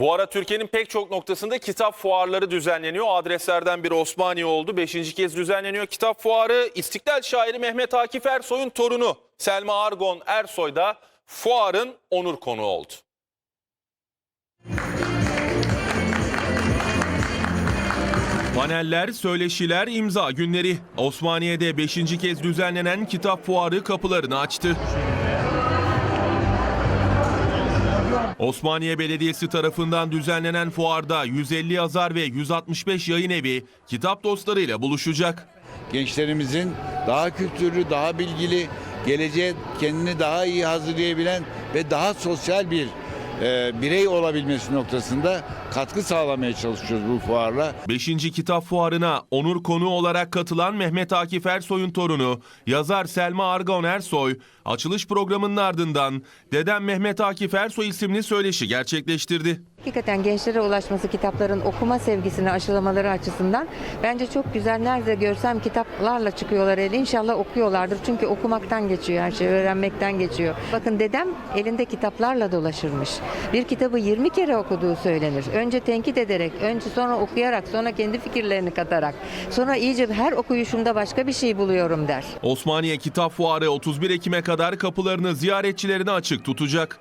Bu ara Türkiye'nin pek çok noktasında kitap fuarları düzenleniyor. Adreslerden biri Osmaniye oldu. Beşinci kez düzenleniyor kitap fuarı. İstiklal şairi Mehmet Akif Ersoy'un torunu Selma Argon Ersoy da fuarın onur konuğu oldu. Paneller, söyleşiler, imza günleri. Osmaniye'de 5. kez düzenlenen kitap fuarı kapılarını açtı. Osmaniye Belediyesi tarafından düzenlenen fuarda 150 yazar ve 165 yayın evi kitap dostlarıyla buluşacak. gençlerimizin daha kültürlü, daha bilgili, geleceğe kendini daha iyi hazırlayabilen ve daha sosyal bir e, birey olabilmesi noktasında katkı sağlamaya çalışıyoruz bu fuarla. 5. kitap fuarına onur konuğu olarak katılan Mehmet Akif Ersoy'un torunu yazar Selma Argon Ersoy açılış programının ardından Dedem Mehmet Akif Ersoy isimli söyleşi gerçekleştirdi. Hakikaten gençlere ulaşması kitapların okuma sevgisini aşılamaları açısından bence çok güzel. Nerede görsem kitaplarla çıkıyorlar el. İnşallah okuyorlardır. Çünkü okumaktan geçiyor her şey, öğrenmekten geçiyor. Bakın dedem elinde kitaplarla dolaşırmış. Bir kitabı 20 kere okuduğu söylenir. Önce tenkit ederek, önce sonra okuyarak, sonra kendi fikirlerini katarak, sonra iyice her okuyuşumda başka bir şey buluyorum der. Osmaniye Kitap Fuarı 31 Ekim'e kadar kapılarını ziyaretçilerine açık tutacak.